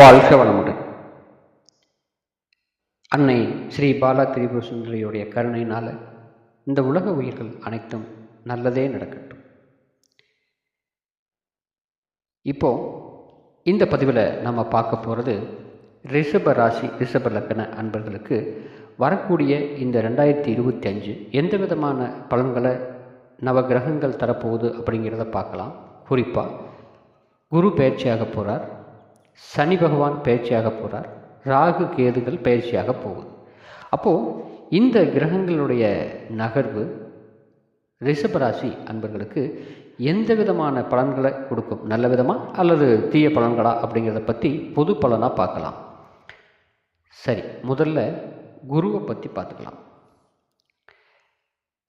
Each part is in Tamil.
வாழ்க வளமுடன். அன்னை ஸ்ரீ பாலா திரிபுர சுந்தரியுடைய கருணையினால் இந்த உலக உயிர்கள் அனைத்தும் நல்லதே நடக்கட்டும். இப்போ இந்த பதிவில் நம்ம பார்க்க போகிறது ரிஷப ராசி ரிஷப லக்கண அன்பர்களுக்கு வரக்கூடிய இந்த ரெண்டாயிரத்தி இருபத்தி அஞ்சு எந்த விதமான பலன்களை நவகிரகங்கள் தரப்போகுது அப்படிங்கிறத பார்க்கலாம். குறிப்பாக குரு பயிற்சியாக போகிறார் சனி பகவான் பயிற்சியாக போகிறார் ராகு கேதுகள் பயிற்சியாக போகுது. அப்போது இந்த கிரகங்களுடைய நகர்வு ரிஷபராசி அன்பர்களுக்கு எந்த விதமான பலன்களை கொடுக்கும்? நல்ல விதமாக அல்லது தீய பலன்களா அப்படிங்கிறத பற்றி பொது பலனாக பார்க்கலாம். சரி முதல்ல குருவை பற்றி பார்த்துக்கலாம்.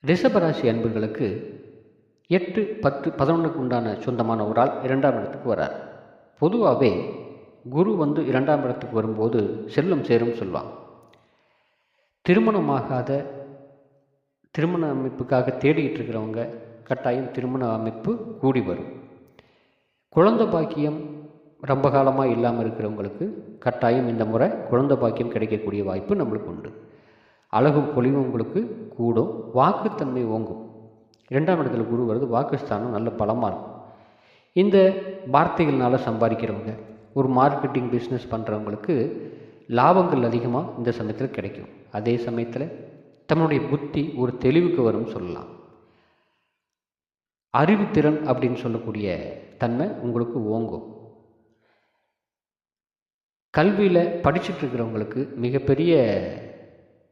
ரிஷபராசி அன்பர்களுக்கு எட்டு பத்து பதினொன்றுக்கு உண்டான சொந்தமான ஒரு ஆள் இரண்டாம் இடத்துக்கு வரார் பொதுவாகவே குரு வந்து இரண்டாம் இடத்துக்கு வரும்போது செல்லும் சேரும் சொல்லுவாங்க திருமணமாகாத திருமண அமைப்புக்காக தேடிக்கிட்டு இருக்கிறவங்க கட்டாயம் திருமண அமைப்பு கூடி வரும். குழந்தை பாக்கியம் ரொம்ப காலமாக இல்லாமல் இருக்கிறவங்களுக்கு கட்டாயம் இந்த முறை குழந்த பாக்கியம் கிடைக்கக்கூடிய வாய்ப்பு நம்மளுக்கு உண்டு. அழகும் பொலிவும் உங்களுக்கு கூடும். வாக்குத்தன்மை ஓங்கும். இரண்டாம் இடத்துல குரு வருது வாக்குஸ்தானம் நல்ல பலமாக இருக்கும். இந்த வார்த்தைகள்னால சம்பாதிக்கிறவங்க ஒரு மார்க்கெட்டிங் பிஸ்னஸ் பண்ணுறவங்களுக்கு லாபங்கள் அதிகமாக இந்த சமயத்தில் கிடைக்கும். அதே சமயத்தில் தன்னுடைய புத்தி ஒரு தெளிவுக்கு வரும்னு சொல்லலாம். அறிவுத்திறன் அப்படின்னு சொல்லக்கூடிய தன்மை உங்களுக்கு ஓங்கும். கல்வியில் படிச்சுட்டு இருக்கிறவங்களுக்கு மிகப்பெரிய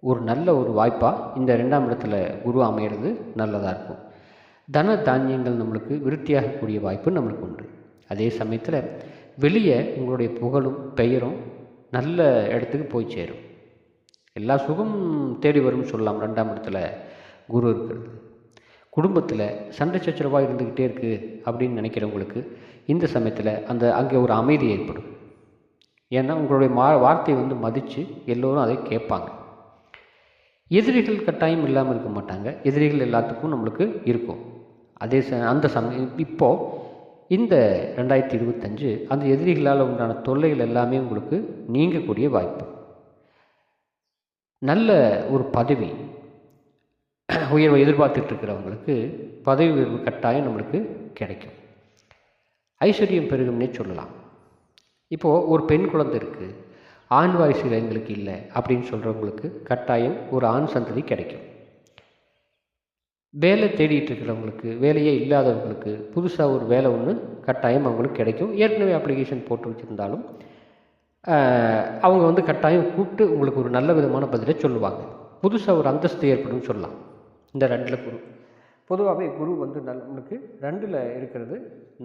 ஒரு நல்ல ஒரு வாய்ப்பாக இந்த ரெண்டாம் இடத்துல குரு அமையிறது நல்லதாக இருக்கும். தன தானியங்கள் நம்மளுக்கு விருத்தியாகக்கூடிய வாய்ப்பு நம்மளுக்கு உண்டு. அதே சமயத்தில் வெளியே உங்களுடைய புகழும் பெயரும் நல்ல இடத்துக்கு போய் சேரும். எல்லா சுகம் தேடி வரும்னு சொல்லலாம் ரெண்டாம் இடத்துல குரு இருக்கிறது. குடும்பத்தில் சண்டை சச்சரவாக இருந்துக்கிட்டே இருக்குது அப்படின்னு நினைக்கிறவங்களுக்கு இந்த சமயத்தில் அந்த அங்கே ஒரு அமைதி ஏற்படும். ஏன்னா உங்களுடைய மா வார்த்தையை வந்து மதித்து எல்லோரும் அதை கேட்பாங்க. எதிரிகள் கட்டாயம் இல்லாமல் இருக்க மாட்டாங்க. எதிரிகள் எல்லாத்துக்கும் நம்மளுக்கு இருக்கும். அதே ச அந்த சமயம் இப்போது இந்த ரெண்டாயிரத்தி இருபத்தஞ்சு அந்த எதிரிகளால் உண்டான தொல்லைகள் எல்லாமே உங்களுக்கு நீங்கக்கூடிய வாய்ப்பு. நல்ல ஒரு பதவி உயர்வை எதிர்பார்த்துட்டு இருக்கிறவங்களுக்கு பதவி உயர்வு கட்டாயம் நம்மளுக்கு கிடைக்கும். ஐஸ்வர்யம் பெருகும்னே சொல்லலாம். இப்போது ஒரு பெண் குழந்தை இருக்குது ஆண் வாரிசு எங்களுக்கு இல்லை அப்படின்னு சொல்கிறவங்களுக்கு கட்டாயம் ஒரு ஆண் சந்ததி கிடைக்கும். வேலை தேடிட்டு இருக்கிறவங்களுக்கு வேலையே இல்லாதவங்களுக்கு புதுசாக ஒரு வேலை ஒன்று கட்டாயம் அவங்களுக்கு கிடைக்கும். ஏற்கனவே அப்ளிகேஷன் போட்டு வச்சுருந்தாலும் அவங்க வந்து கட்டாயம் கூப்பிட்டு உங்களுக்கு ஒரு நல்ல விதமான பதிலை சொல்லுவாங்க. புதுசாக ஒரு அந்தஸ்து ஏற்படும் சொல்லலாம். இந்த ரெண்டில் குரு. பொதுவாகவே குரு வந்து நல் நம்மளுக்கு ரெண்டில் இருக்கிறது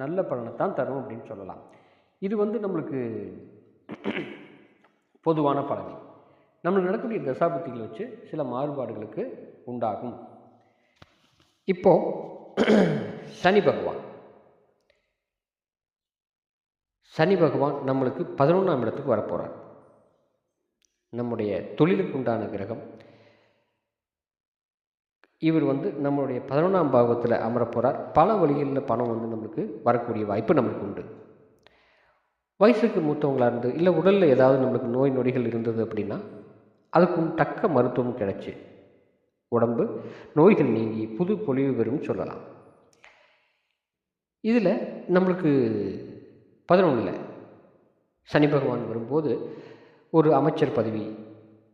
நல்ல பலனை தான் தரும் அப்படின்னு சொல்லலாம். இது வந்து நம்மளுக்கு பொதுவான பலனை. நம்மளுக்கு நடக்கக்கூடிய தசாபுத்திகளை வச்சு சில மாறுபாடுகளுக்கு உண்டாகும். இப்போது சனி பகவான். சனி பகவான் நம்மளுக்கு பதினொன்றாம் இடத்துக்கு வரப்போகிறார் நம்முடைய தொழிலுக்கு உண்டான கிரகம். இவர் வந்து நம்மளுடைய பதினொன்றாம் பாகத்தில் அமரப்போகிறார் பல வழிகளில் பணம் வந்து நம்மளுக்கு வரக்கூடிய வாய்ப்பு நம்மளுக்கு உண்டு. வயசுக்கு மூத்தவங்களாக இருந்து இல்லை உடலில் ஏதாவது நம்மளுக்கு நோய் நொடிகள் இருந்தது அப்படின்னா அதுக்கும் தக்க மருத்துவம் கிடச்சி உடம்பு நோய்கள் நீங்கி புது பொலிவு பெறும் சொல்லலாம். இதில் நம்மளுக்கு பதினொன்றில் சனி பகவான் வரும்போது ஒரு அமைச்சர் பதவி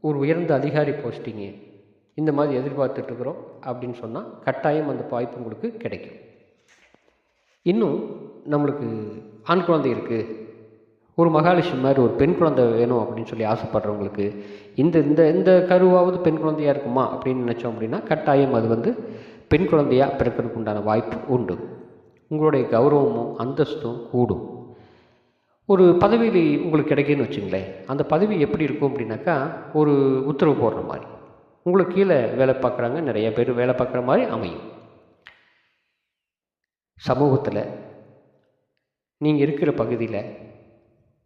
ஒரு உயர்ந்த அதிகாரி போஸ்டிங்கு இந்த மாதிரி எதிர்பார்த்துட்ருக்குறோம் அப்படின்னு சொன்னால் கட்டாயம் அந்த வாய்ப்பு உங்களுக்கு கிடைக்கும். இன்னும் நம்மளுக்கு ஆண் குழந்தை இருக்குது ஒரு மகாலட்சுமி மாதிரி ஒரு பெண் குழந்தை வேணும் அப்படின்னு சொல்லி ஆசைப்படுறவங்களுக்கு இந்த இந்த இந்த கருவாவது பெண் குழந்தையாக இருக்குமா அப்படின்னு நினச்சோம் அப்படின்னா கட்டாயம் அது வந்து பெண் குழந்தையாக பிறக்கிறதுக்கு உண்டான வாய்ப்பு உண்டு. உங்களுடைய கௌரவமும் அந்தஸ்தும் கூடும். ஒரு பதவியில் உங்களுக்கு கிடைக்குன்னு வச்சுங்களேன் அந்த பதவி எப்படி இருக்கும் அப்படின்னாக்கா ஒரு உத்தரவு போடுற மாதிரி. உங்களுக்கு கீழே வேலை பார்க்குறாங்க நிறைய பேர் வேலை பார்க்குற மாதிரி அமையும். சமூகத்தில் நீங்கள் இருக்கிற பகுதியில்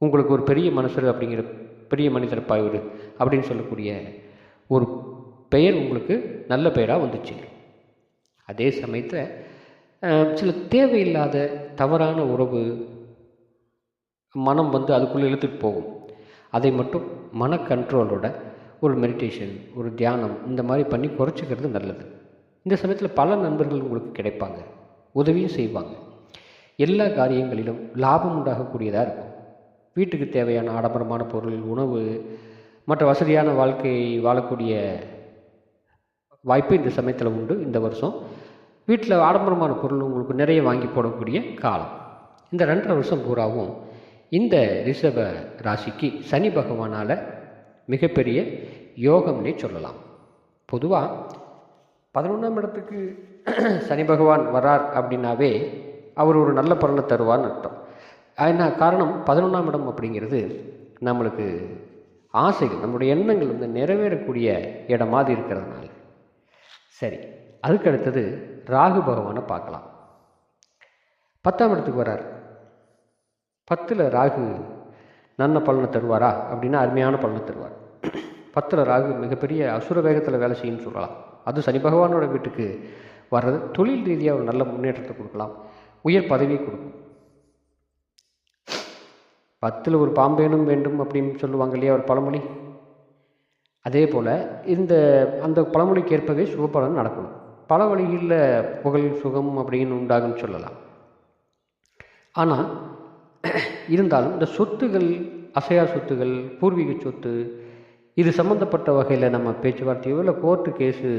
உங்களுக்கு ஒரு பெரிய மனுஷர் அப்படிங்கிற பெரிய மனிதர் பாய்வர் அப்படின்னு சொல்லக்கூடிய ஒரு பெயர் உங்களுக்கு நல்ல பெயராக வந்துச்சு. அதே சமயத்தில் சில தேவையில்லாத தவறான உறவு மனம் வந்து அதுக்குள்ளே இழுத்துட்டு போகும். அதை மட்டும் மன கண்ட்ரோலோட ஒரு மெடிடேஷன் ஒரு தியானம் இந்த மாதிரி பண்ணி குறைச்சிக்கிறது நல்லது. இந்த சமயத்தில் பல நண்பர்கள் உங்களுக்கு கிடைப்பாங்க. உதவியும் செய்வாங்க. எல்லா காரியங்களிலும் லாபம் உண்டாகக்கூடியதாக இருக்கும். வீட்டுக்கு தேவையான ஆடம்பரமான பொருள் உணவு மற்ற வசதியான வாழ்க்கையை வாழக்கூடிய வாய்ப்பு இந்த சமயத்தில் உண்டு இந்த வருஷம். வீட்டில் ஆடம்பரமான பொருள் உங்களுக்கு நிறைய வாங்கி போடக்கூடிய காலம். இந்த ரெண்டரை வருஷம் பூராவும் இந்த ரிஷப ராசிக்கு சனி பகவானால் மிகப்பெரிய யோகம்னே சொல்லலாம். பொதுவாக பதினொன்றாம் இடத்துக்கு சனி பகவான் வரார் அப்படின்னாவே அவர் ஒரு நல்ல பலனை தருவார்னு அர்த்தம். என்ன காரணம்? பதினொன்றாம் இடம் அப்படிங்கிறது நம்மளுக்கு ஆசைகள் நம்மளுடைய எண்ணங்கள் வந்து நிறைவேறக்கூடிய இடம் மாதிரி இருக்கிறதுனால. சரி அதுக்கு அடுத்தது ராகு பகவானை பார்க்கலாம். பத்தாம் இடத்துக்கு வரார் பத்தில் ராகு நல்ல பலனை தருவாரா? அப்படின்னா அருமையான பலனை தருவார். பத்தில் ராகு மிகப்பெரிய அசுர வேகத்தில் வேலை செய்யுன்னு சொல்லலாம். அது சனி பகவானோட வீட்டுக்கு வர்றது. தொழில் ரீதியாக ஒரு நல்ல முன்னேற்றத்தை கொடுக்கலாம். உயர் பதவியை கொடுக்கும். பத்தில் ஒரு பாம்பேனும் வேண்டும் அப்படின்னு சொல்லுவாங்க இல்லையா ஒரு பழமொழி? அதே போல் இந்த அந்த பழமொழிக்கு ஏற்பவே சுபபலன் நடக்கணும். பல வழிகளில் புகழ் சுகம் அப்படின்னு உண்டாகும்னு சொல்லலாம். ஆனால் இருந்தாலும் இந்த சொத்துகள் அசையா சொத்துகள் பூர்வீக சொத்து இது சம்மந்தப்பட்ட வகையில் நம்ம பேச்சுவார்த்தையோ இல்லை கோர்ட்டு கேஸு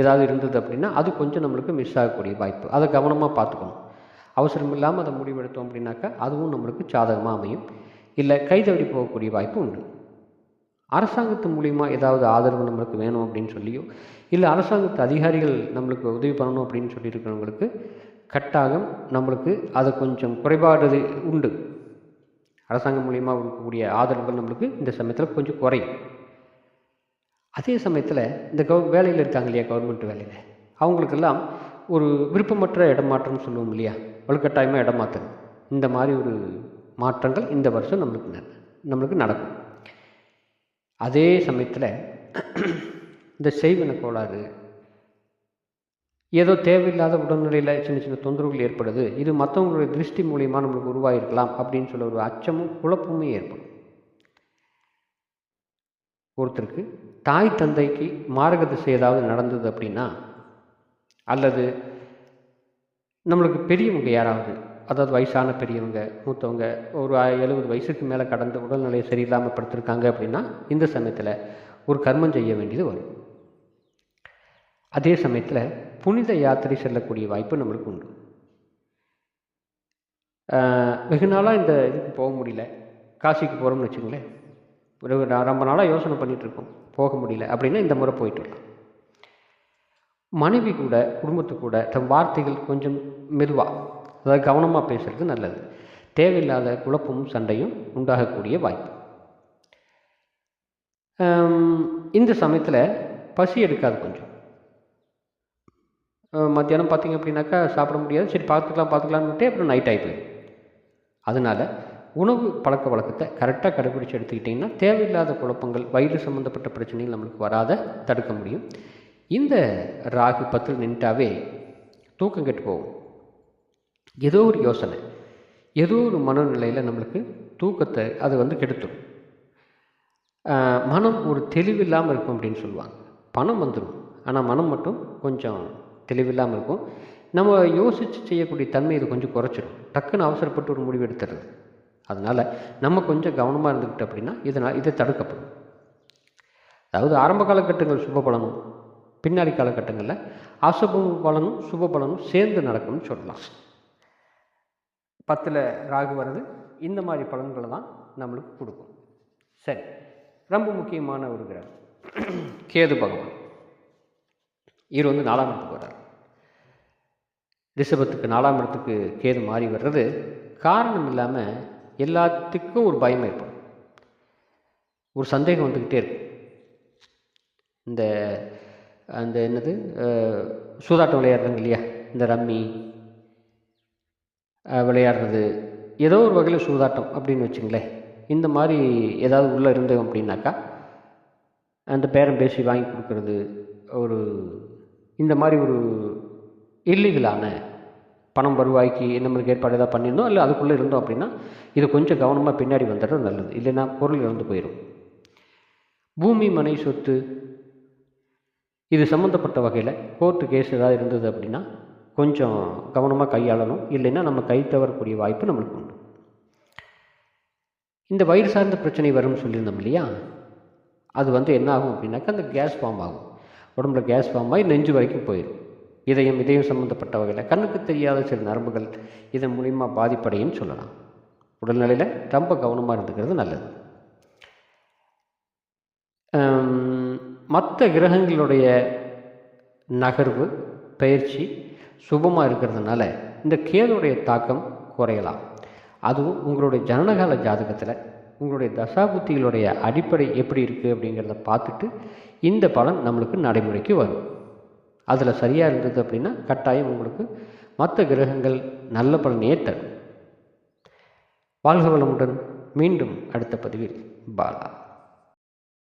ஏதாவது இருந்தது அப்படின்னா அது கொஞ்சம் நம்மளுக்கு மிஸ் ஆகக்கூடிய வாய்ப்பு. அதை கவனமாக பார்த்துக்கணும். அவசரம் இல்லாமல் அதை முடிவெடுத்தோம் அப்படின்னாக்கா அதுவும் நம்மளுக்கு சாதகமாக அமையும். இல்லை கைதவடி போகக்கூடிய வாய்ப்பு உண்டு. அரசாங்கத்து மூலிமா ஏதாவது ஆதரவு நம்மளுக்கு வேணும் அப்படின்னு சொல்லியோ இல்லை அரசாங்கத்து அதிகாரிகள் நம்மளுக்கு உதவி பண்ணணும் அப்படின்னு சொல்லியிருக்கிறவங்களுக்கு கட்டாகம் நம்மளுக்கு அது கொஞ்சம் குறைபாடு உண்டு. அரசாங்கம் மூலிமா இருக்கக்கூடிய ஆதரவுகள் நம்மளுக்கு இந்த சமயத்தில் கொஞ்சம் குறையும். அதே சமயத்தில் இந்த கவ் வேலையில் இருக்காங்க இல்லையா கவர்மெண்ட் வேலையில் அவங்களுக்கெல்லாம் ஒரு விருப்பமற்ற இடமாற்றம் சொல்லுவோம் இல்லையா? வலுக்கட்டாயமாக இடம் இந்த மாதிரி ஒரு மாற்றங்கள் இந்த வருஷம் நம்மளுக்கு ந- நம்மளுக்கு நடக்கும். அதே சமயத்தில் இந்த செய்வின கோளாறு ஏதோ தேவையில்லாத உடல்நிலையில் சின்ன சின்ன தொந்தரவுகள் ஏற்படுது இது மற்றவங்களுடைய திருஷ்டி மூலியமாக நம்மளுக்கு உருவாகிருக்கலாம் அப்படின்னு சொல்ல ஒரு அச்சமும் குழப்பமும் ஏற்படும். ஒருத்தருக்கு தாய் தந்தைக்கு மார்க்க திசை ஏதாவது நடந்தது அப்படின்னா அல்லது நம்மளுக்கு பெரியவங்க யாராவது அதாவது வயசான பெரியவங்க மூத்தவங்க ஒரு எழுபது வயசுக்கு மேலே கடந்த உடல்நிலை சரியில்லாமல் படுத்திருக்காங்க அப்படின்னா இந்த சமயத்தில் ஒரு கர்மம் செய்ய வேண்டியது வரும். அதே சமயத்தில் புனித யாத்திரை செல்லக்கூடிய வாய்ப்பு நம்மளுக்கு உண்டு. வெகு நாளாக இந்த இதுக்கு போக முடியல. காசிக்கு போகிறோம்னு வச்சுங்களேன் ரொம்ப நாளாக யோசனை பண்ணிகிட்ருக்கோம் போக முடியல. அப்படின்னா இந்த முறை போயிட்டு வரலாம். மனைவி கூட குடும்பத்து கூட தன் வார்த்தைகள் கொஞ்சம் மெதுவாக அதாவது கவனமாக பேசுறது நல்லது. தேவையில்லாத குழப்பமும் சண்டையும் உண்டாகக்கூடிய வாய்ப்பு. இந்த சமயத்தில் பசி எடுக்காது கொஞ்சம். மத்தியானம் பார்த்தீங்க அப்படின்னாக்கா சாப்பிட முடியாது. சரி பார்த்துக்கலாம் பார்த்துக்கலான்னுட்டே அப்புறம் நைட் ஆகி போயிடும் அதனால் உணவு பழக்க வழக்கத்தை கரெக்டாக கடைபிடிச்சு எடுத்துக்கிட்டிங்கன்னா தேவையில்லாத குழப்பங்கள் வயிறு சம்மந்தப்பட்ட பிரச்சனைகள் நம்மளுக்கு வராத தடுக்க முடியும். இந்த ராகு பத்தில் நின்ட்டாவே தூக்கம் கெட்டு போகும். ஏதோ ஒரு யோசனை. ஏதோ ஒரு மனநிலையில் நம்மளுக்கு தூக்கத்தை அது வந்து கெடுத்துடும் மனம் ஒரு தெளிவில்லாமல் இருக்கும் அப்படின்னு சொல்லுவாங்க. பணம் வந்துடும் ஆனால் மனம் மட்டும் கொஞ்சம் தெளிவில்லாமல் இருக்கும். நம்ம யோசித்து செய்யக்கூடிய தன்மை இது கொஞ்சம் குறைச்சிடும் டக்குன்னு அவசரப்பட்டு ஒரு முடிவு எடுத்துறது. அதனால் நம்ம கொஞ்சம் கவனமாக இருந்துக்கிட்டோம் அப்படின்னா இதனால் இதை தடுக்கப்படும். அதாவது ஆரம்ப காலகட்டங்கள் சுப பலனும் பின்னாடி காலகட்டங்களில் அசுப பலனும் சுப பலனும் சேர்ந்து நடக்கும்னு சொல்லலாம். பத்தில் ராகு வர்றது இந்த மாதிரி பலன்களை தான் நம்மளுக்கு கொடுக்கும். சரி ரொம்ப முக்கியமான ஒரு கிரகம். கேது பகவான். இவர் வந்து நாலாம் இடத்துக்கு வர்றார் ரிஷபத்துக்கு நாலாம் இடத்துக்கு கேது மாறி வர்றது காரணம் இல்லாமல் எல்லாத்துக்கும் ஒரு பயம் ஏற்படும். ஒரு சந்தேகம் வந்துக்கிட்டே இருக்கும். இந்த அந்த என்னது சூதாட்டம் விளையாடுறாங்க இல்லையா? இந்த ரம்மி விளையாடுறது. ஏதோ ஒரு வகையில் சூதாட்டம் அப்படின்னு வச்சுங்களேன். இந்த மாதிரி ஏதாவது உள்ளே இருந்தோம் அப்படின்னாக்கா அந்த பேரம் பேசி வாங்கி கொடுக்கறது ஒரு இந்த மாதிரி ஒரு இல்லீகலான பணம் வருவாய்க்கு நம்மளுக்கு ஏற்பாடு ஏதாவது பண்ணியிருந்தோம் இல்லை அதுக்குள்ளே இருந்தோம் அப்படின்னா இது கொஞ்சம் கவனமாக பின்னாடி வந்துடுறது நல்லது. இல்லைன்னா பொருள் இழந்து போயிடும் பூமி மனை சொத்து இது சம்மந்தப்பட்ட வகையில் கோர்ட்டு கேஸ் ஏதாவது இருந்தது அப்படின்னா கொஞ்சம் கவனமாக கையாளணும். இல்லைன்னா நம்ம கை தவறக்கூடிய வாய்ப்பு நம்மளுக்கு உண்டு. இந்த வயிறு சார்ந்த பிரச்சனை வரும்னு சொல்லியிருந்தோம் இல்லையா? அது வந்து என்ன ஆகும் அப்படின்னாக்கா அந்த கேஸ் ஃபார்ம் ஆகும். உடம்புல கேஸ் ஃபார்ம் ஆகி நெஞ்சு வரைக்கும் போயிடும் இதயம் இதயம் சம்மந்தப்பட்ட வகையில் கண்ணுக்கு தெரியாத சில நரம்புகள் இதன் மூலிமா பாதிப்படையும் சொல்லலாம். உடல்நிலையில் ரொம்ப கவனமாக இருந்துக்கிறது நல்லது. மற்ற கிரகங்களுடைய நகர்வு பயிற்சி சுபமாக இருக்கிறதுனால இந்த கேதுடைய தாக்கம் குறையலாம். அதுவும் உங்களுடைய ஜனனகால ஜாதகத்தில் உங்களுடைய தசாபுத்திகளுடைய அடிப்படை எப்படி இருக்குது அப்படிங்கிறத பார்த்துட்டு இந்த பலன் நம்மளுக்கு நடைமுறைக்கு வரும். அதில் சரியாக இருந்தது அப்படின்னா கட்டாயம் உங்களுக்கு மற்ற கிரகங்கள் நல்ல பலனையே தரும். வாழ்க வளமுடன். மீண்டும் அடுத்த பதிவில் பாலா